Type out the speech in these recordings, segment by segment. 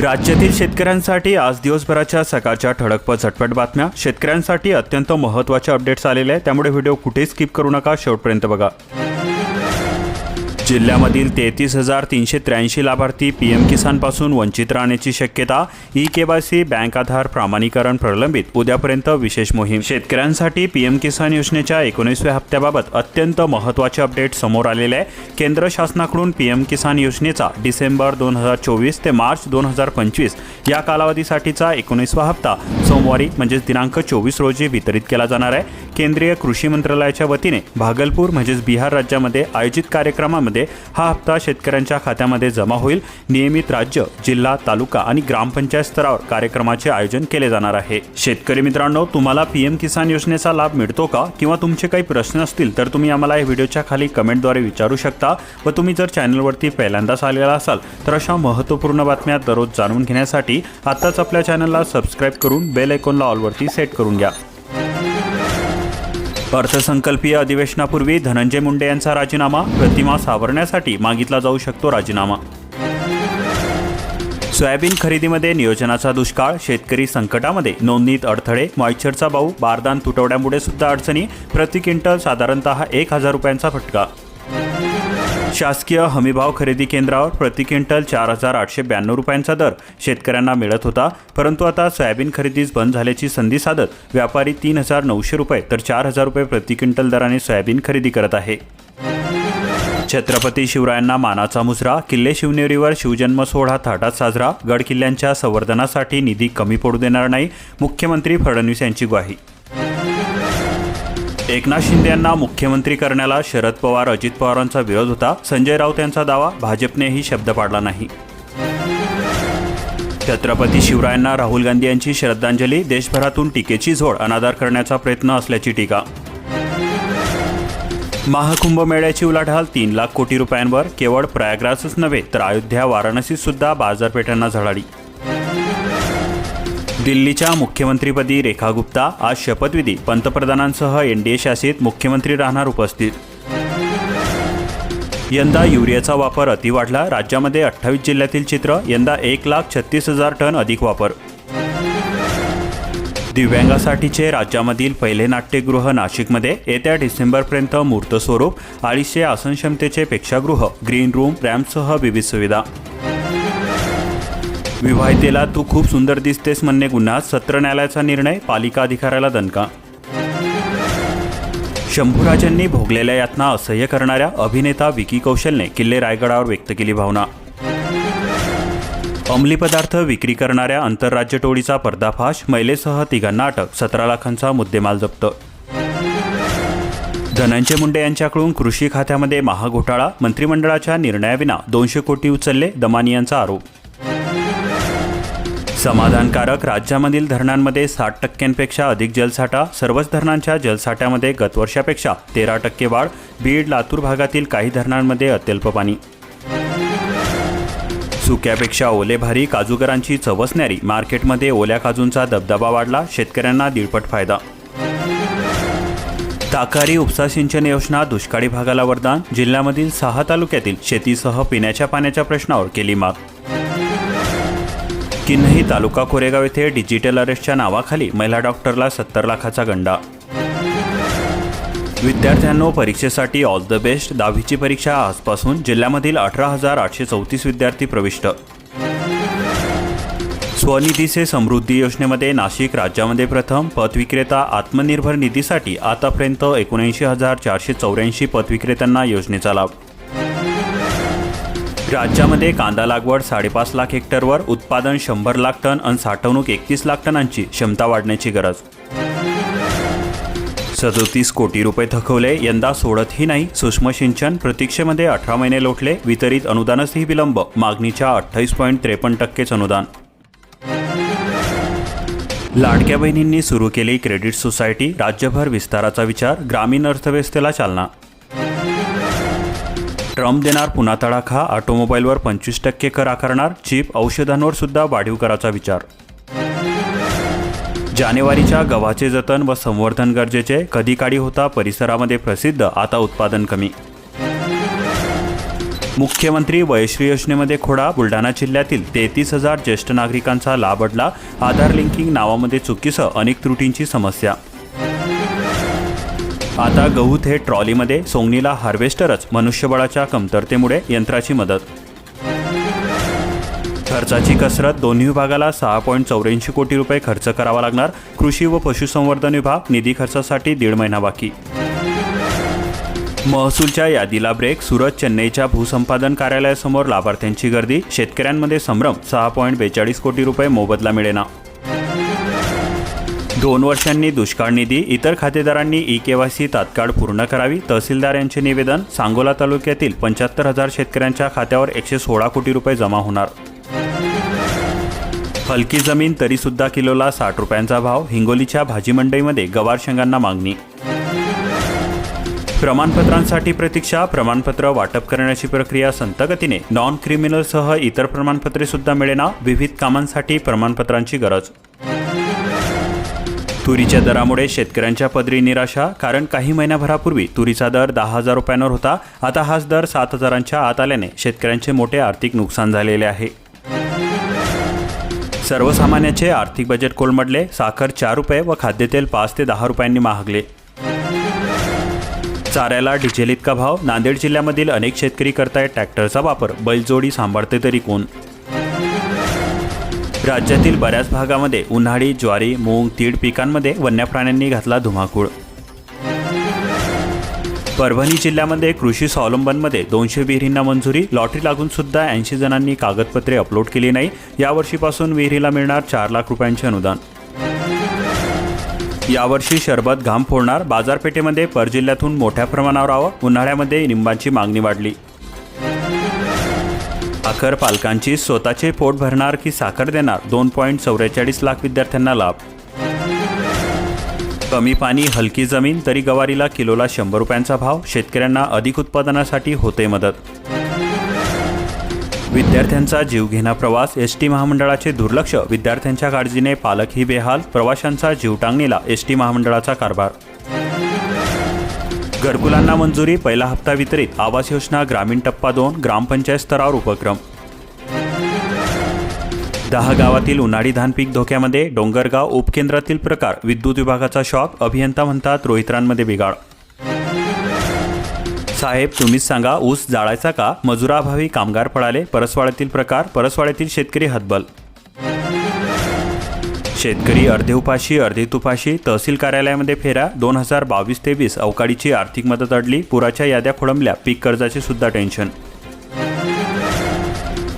राज्यातील शेतकऱ्यांसाठी आज दिवसभराच्या सकाळच्या ठळक व झटपट बातम्या. शेतकऱ्यांसाठी अत्यंत महत्त्वाच्या अपडेट्स आलेले आहे त्यामुळे व्हिडिओ कुठेही स्किप करू नका. शेवटपर्यंत बघा. जिल्ह्यामधील तेहतीस हजार तीनशे त्र्याऐंशी लाभार्थी पी एम किसानपासून वंचित राहण्याची शक्यता E K Y C bank Aadhaar प्रामाणीकरण प्रलंबित. उद्यापर्यंत विशेष मोहीम. शेतकऱ्यांसाठी पी एम किसान योजनेच्या एकोणीसव्या हप्त्याबाबत अत्यंत महत्त्वाचे अपडेट समोर आलेले आहे. केंद्र शासनाकडून पी एम किसान योजनेचा डिसेंबर दोन हजार चोवीस ते मार्च दोन हजार पंचवीस या कालावधीसाठीचा एकोणीसवा हप्ता सोमवारी म्हणजेच दिनांक चोवीस रोजी वितरित केला जाणार आहे. केंद्रीय कृषी मंत्रालयाच्या वतीने भागलपूर म्हणजेच बिहार राज्यामध्ये आयोजित कार्यक्रमामध्ये हा हप्ता शेतकऱ्यांच्या खात्यामध्ये जमा होईल. नियमित राज्य जिल्हा तालुका आणि ग्रामपंचायत स्तरावर कार्यक्रमाचे आयोजन केले जाणार आहे. शेतकरी मित्रांनो तुम्हाला पीएम किसान योजनेचा लाभ मिळतो का? किंवा तुमचे काही प्रश्न असतील तर तुम्ही आम्हाला या व्हिडिओच्या खाली कमेंटद्वारे विचारू शकता. व तुम्ही जर चॅनलवरती पहिल्यांदाच आलेला असाल तर अशा महत्त्वपूर्ण बातम्या दररोज जाणून घेण्यासाठी आत्ताच आपल्या चॅनलला सबस्क्राईब करून बेल आयकॉनला ऑलवरती सेट करून घ्या. अर्थसंकल्पीय अधिवेशनापूर्वी धनंजय मुंडे यांचा राजीनामा प्रतिमा सावरण्यासाठी मागितला जाऊ शकतो राजीनामा. सोयाबीन खरेदीमध्ये नियोजनाचा दुष्काळ शेतकरी संकटामध्ये नोंदणीत अडथळे मॉइश्चरचा भाऊ बारदान तुटवड्यामुळे सुद्धा अडचणी प्रति क्विंटल साधारणतः एक हजार रुपयांचा फटका. शासकीय हमीभाव खरेदी केंद्रावर प्रति क्विंटल चार हजार आठशे ब्याण्णव रुपयांचा दर शेतकऱ्यांना मिळत होता. परंतु आता सोयाबीन खरेदीस बंद झाल्याची संधी साधत व्यापारी तीन हजार नऊशे रुपये तर चार हजार रुपये प्रति क्विंटल दराने सोयाबीन खरेदी करत आहे. छत्रपती शिवरायांना मानाचा मुजरा किल्ले शिवनेरीवर शिवजन्म सोहळा थाटात साजरा गड किल्ल्यांच्या संवर्धनासाठी निधी कमी पडू देणार नाही मुख्यमंत्री फडणवीस यांची ग्वाही. एकनाथ शिंदे यांना मुख्यमंत्री करण्याला शरद पवार अजित पवारांचा विरोध होता. संजय राऊत यांचा दावा भाजपनेही शब्द पाडला नाही. छत्रपती शिवरायांना राहुल गांधी यांची श्रद्धांजली देशभरातून टीकेची झोड अनादार करण्याचा प्रयत्न असल्याची टीका. महाकुंभ मेळ्याची उलाढाल तीन लाख कोटी रुपयांवर केवळ प्रयागराजच नव्हे तर अयोध्या वाराणसीत सुद्धा बाजारपेठांना झळाळी. दिल्लीच्या मुख्यमंत्रीपदी रेखा गुप्ता आज शपथविधी. पंतप्रधानांसह एनडीए शासित मुख्यमंत्री राहणार उपस्थित. यंदा युरियाचा वापर अति वाढला. राज्यामध्ये अठ्ठावीस जिल्ह्यातील चित्र यंदा एक लाख छत्तीस हजार टन अधिक वापर. दिव्यांगासाठीचे राज्यामधील पहिले नाट्यगृह नाशिकमध्ये येत्या डिसेंबरपर्यंत मूर्त स्वरूप अडीचशे आसन क्षमतेचे प्रेक्षागृह ग्रीन रूम रॅम्पसह विविध सुविधा. विवाहितेला तू खूप सुंदर दिसतेस म्हणणे गुन्हा सत्र न्यायालयाचा निर्णय पालिका अधिकाऱ्याला दणका. शंभूराजांनी भोगलेल्या यातना असह्य करणाऱ्या अभिनेता विकी कौशलने किल्ले रायगडावर व्यक्त केली भावना. अंमली पदार्थ विक्री करणाऱ्या आंतरराज्य टोळीचा पर्दाफाश महिलेसह तिघांना अटक सतरा लाखांचा मुद्देमाल जप्त. धनंजय मुंडे यांच्याकडून कृषी खात्यामध्ये महाघोटाळा मंत्रिमंडळाच्या निर्णयाविना दोनशे कोटी उचलले दमानी यांचा आरोप. समाधानकारक राज्यामधील धरणांमध्ये साठ टक्क्यांपेक्षा अधिक जलसाठा सर्वच धरणांच्या जलसाठ्यामध्ये गतवर्षापेक्षा तेरा टक्के वाढ बीड लातूर भागातील काही धरणांमध्ये अत्यल्प पाणी. सुक्यापेक्षा ओले भारी काजूगरांची चवसणारी मार्केटमध्ये ओल्या काजूंचा दबदबा वाढला शेतकऱ्यांना दीडपट फायदा. ताकारी उपसा सिंचन योजना दुष्काळी भागाला वरदान जिल्ह्यामधील सहा तालुक्यातील शेतीसह पिण्याच्या पाण्याच्या प्रश्नावर केली माग किन्ही तालुका कोरेगाव येथे डिजिटल अरेस्टच्या नावाखाली महिला डॉक्टरला सत्तर लाखाचा गंडा. विद्यार्थ्यांनो परीक्षेसाठी ऑल द बेस्ट दहावीची परीक्षा आजपासून जिल्ह्यामधील अठरा हजार आठशे चौतीस विद्यार्थी प्रविष्ट. स्वनिधीचे समृद्धी योजनेमध्ये नाशिक राज्यामध्ये प्रथम पतविक्रेता आत्मनिर्भर निधीसाठी आतापर्यंत एकोणऐंशी हजार चारशे चौऱ्याऐंशी पतविक्रेत्यांना योजनेचा लाभ. राज्यामध्ये कांदा लागवड साडेपाच लाख हेक्टरवर उत्पादन शंभर लाख टन आणि साठवणूक एकतीस लाख टनांची क्षमता वाढण्याची गरज. सदोतीस कोटी रुपये थकवले यंदा सोडतही नाही. सूक्ष्म सिंचन प्रतीक्षेमध्ये अठरा महिने लोटले वितरित अनुदानचही विलंब मागणीच्या अठ्ठावीस पॉईंट त्रेपन्न टक्केच अनुदान. लाडक्या बहिणींनी सुरू केली क्रेडिट सोसायटी राज्यभर विस्ताराचा विचार ग्रामीण अर्थव्यवस्थेला चालना. ट्रम्प देणार पुन्हा तडाखा ऑटोमोबाईलवर पंचवीस टक्के कर आकारणार चिप औषधांवर सुद्धा वाढीव कराचा विचार. जानेवारीच्या गव्हाचे जतन व संवर्धन गरजेचे कधी काळी होता परिसरामध्ये प्रसिद्ध आता उत्पादन कमी. मुख्यमंत्री वयश्री योजनेमध्ये खोडा बुलढाणा जिल्ह्यातील तेहतीस हजार ज्येष्ठ नागरिकांचा लाभ अडला आधार लिंकिंग नावामध्ये चुकीसह अनेक त्रुटींची समस्या. आता गहू थेट ट्रॉलीमध्ये सोंगणीला हार्वेस्टरच मनुष्यबळाच्या कमतरतेमुळे यंत्राची मदत. खर्चाची कसरत दोन्ही विभागाला सहा पॉईंट चौऱ्याऐंशी कोटी रुपये खर्च करावा लागणार. कृषी व पशुसंवर्धन विभाग निधी खर्चासाठी दीड महिना बाकी. महसूलच्या यादीला ब्रेक सुरत चेन्नईच्या भूसंपादन कार्यालयासमोर लाभार्थ्यांची गर्दी. शेतकऱ्यांमध्ये संभ्रम सहा पॉईंट बेचाळीस कोटी रुपये मोबदला मिळेना. दोन वर्षांनी दुष्काळ निधी इतर खातेदारांनी ई केवायसी तात्काळ पूर्ण करावी तहसीलदार यांचे निवेदन सांगोला तालुक्यातील पंच्याहत्तर हजार शेतकऱ्यांच्या खात्यावर एकशे सोळा कोटी रुपये जमा होणार. हलकी जमीन तरीसुद्धा किलोला साठ रुपयांचा भाव हिंगोलीच्या भाजी मंडईमध्ये गवार शेंगांना मागणी. प्रमाणपत्रांसाठी प्रतीक्षा प्रमाणपत्र वाटप करण्याची प्रक्रिया संतगतीने नॉन क्रिमिनलसह इतर प्रमाणपत्रे सुद्धा मिळेना विविध कामांसाठी प्रमाणपत्रांची गरज. तुरीच्या दरामुळे शेतकऱ्यांच्या पदरी निराशा कारण काही महिन्याभरापूर्वी तुरीचा दर दहा हजार रुपयांवर होता. आता हाच दर सात हजारांच्या आत आल्याने शेतकऱ्यांचे मोठे आर्थिक नुकसान झालेले आहे. सर्वसामान्याचे आर्थिक बजेट कोलमडले साखर चार रुपये व खाद्यतेल पाच ते दहा रुपयांनी महागले. चाऱ्याला डिझेल इतका भाव नांदेड जिल्ह्यामधील अनेक शेतकरी करतायत ट्रॅक्टरचा वापर बैलजोडी सांभाळते तरी कोण? राज्यातील बऱ्याच भागामध्ये उन्हाळी ज्वारी मूग तीड पिकांमध्ये वन्य प्राण्यांनी घातला धुमाकूळ. परभणी जिल्ह्यामध्ये कृषी स्वावलंबनमध्ये दोनशे विहिरींना मंजुरी लॉटरी लागून सुद्धा ऐंशी जणांनी कागदपत्रे अपलोड केली नाही. यावर्षीपासून विहिरीला मिळणार चार लाख रुपयांचे अनुदान. यावर्षी शरबत घाम फोडणार बाजारपेठेमध्ये परजिल्ह्यातून मोठ्या प्रमाणावर आवं उन्हाळ्यामध्ये निंबांची मागणी वाढली. साखर पालकांची स्वतःचे पोट भरणार की साखर देणार? दोन पॉईंट चौवेचाळीस लाख विद्यार्थ्यांना लाभ. कमी पाणी हलकी जमीन तरी गवारीला किलोला शंभर रुपयांचा भाव. शेतकऱ्यांना अधिक उत्पादनासाठी होते मदत. विद्यार्थ्यांचा जीवघेणा प्रवास. एस टी महामंडळाचे दुर्लक्ष. विद्यार्थ्यांच्या काळजीने पालकही बेहाल. प्रवाशांचा जीवटांगणीला एस टी महामंडळाचा कारभार. घरकुलांना मंजुरी पहिला हप्ता वितरित आवास योजना ग्रामीण टप्पा दोन ग्रामपंचायत स्तरावर उपक्रम. दहा गावातील उन्हाळी धान पीक धोक्यामध्ये डोंगरगाव उपकेंद्रातील प्रकार विद्युत विभागाचा शॉक अभियंता म्हणतात रोहित्रांमध्ये बिघाड. साहेब तुम्हीच सांगा ऊस जाळायचा का? मजुराभावी कामगार पळाले परसवाड्यातील प्रकार परसवाड्यातील शेतकरी हतबल शेतकरी अर्धे उपाशी अर्धे तुपाशी तहसील कार्यालयामध्ये फेरा दोन हजार बावीस तेवीस अवकाळीची आर्थिक मदत अडली. पुराच्या याद्या खोळंबल्या. पीक कर्जाचे सुद्धा टेन्शन.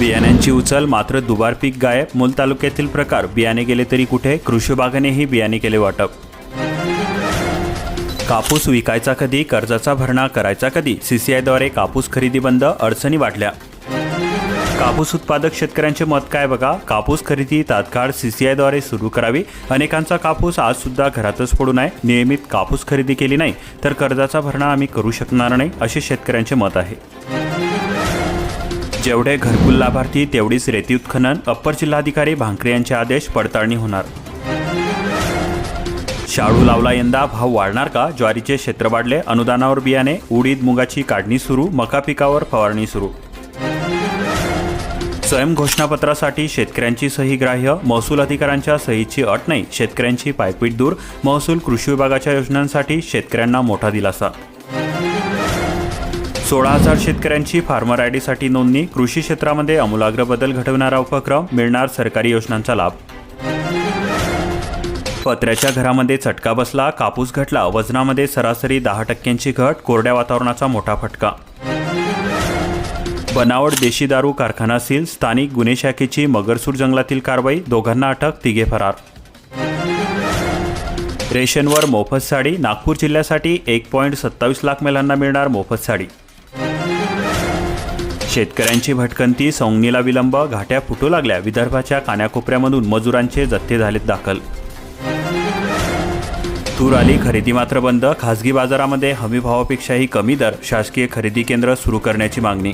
बियाण्यांची उचल मात्र दुबार पीक गायब. मूल तालुक्यातील प्रकार बियाणे गेले तरी कुठे? कृषी बियाणे केले वाटप. कापूस विकायचा कधी? कर्जाचा भरणा करायचा कधी? सीसीआयद्वारे कापूस खरेदी बंद. अडचणी वाढल्या. कापूस उत्पादक शेतकऱ्यांचे मत काय बघा? कापूस खरेदी तात्काळ सीसीआयद्वारे सुरू करावी. अनेकांचा कापूस आज सुद्धा घरातच पडू आहे. नियमित कापूस खरेदी केली नाही तर कर्जाचा भरणा आम्ही करू शकणार नाही असे शेतकऱ्यांचे मत आहे. जेवढे घरकुल लाभार्थी तेवढीच रेती उत्खनन अप्पर जिल्हाधिकारी भांकरे यांचे आदेश पडताळणी होणार. शाळू लावला यंदा भाव वाढणार का? ज्वारीचे क्षेत्र वाढले अनुदानावर बियाणे उडीद मुगाची काढणी सुरू मका पिकावर फवारणी सुरू. स्वयं घोषणापत्रासाठी शेतकऱ्यांची सही ग्राह्य महसूल अधिकाऱ्यांच्या सहीची अट नाही शेतकऱ्यांची पायपीट दूर महसूल कृषी विभागाच्या योजनांसाठी शेतकऱ्यांना मोठा दिलासा. सोळा हजार शेतकऱ्यांची फार्मर आय डीसाठी नोंदणी कृषी क्षेत्रामध्ये आमूलाग्र बदल घडवणारा उपक्रम मिळणार सरकारी योजनांचा लाभ. पत्र्याच्या घरामध्ये चटका बसला कापूस घटला वजनामध्ये सरासरी दहा टक्क्यांची घट कोरड्या वातावरणाचा मोठा फटका. बनावट देशी दारू कारखाना सील स्थानिक गुन्हे शाखेची मगरसूर जंगलातील कारवाई दोघांना अटक तिघे फरार. रेशनवर मोफत साडी नागपूर जिल्ह्यासाठी एक पॉईंट सत्तावीस लाख महिलांना मिळणार मोफत साडी. शेतकऱ्यांची भटकंती सौंगणीला विलंब घाट्या फुटू लागल्या विदर्भाच्या कान्याकोपऱ्यामधून मजुरांचे जथ्थे झालेत दाखल. तूर आली खरेदी मात्र बंद खासगी बाजारामध्ये हमी भावापेक्षाही कमी दर शासकीय खरेदी केंद्र सुरू करण्याची मागणी.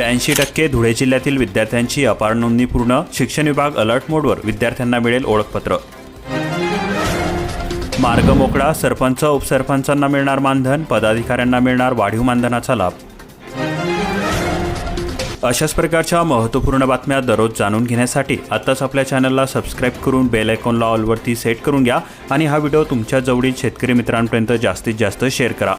ब्याऐंशी टक्के धुळे जिल्ह्यातील विद्यार्थ्यांची अपार नोंदणी पूर्ण शिक्षण विभाग अलर्ट मोडवर विद्यार्थ्यांना मिळेल ओळखपत्र. मार्ग मोकळा सरपंच उपसरपंचांना मिळणार मानधन पदाधिकाऱ्यांना मिळणार वाढीव मानधनाचा लाभ. अशाच प्रकारच्या महत्त्वपूर्ण बातम्या दररोज जाणून घेण्यासाठी आत्ताच आपल्या चॅनलला सबस्क्राईब करून बेल आयकॉनला ऑलवरती सेट करून घ्या आणि हा व्हिडिओ तुमच्या जवळील शेतकरी मित्रांपर्यंत जास्तीत जास्त शेअर करा.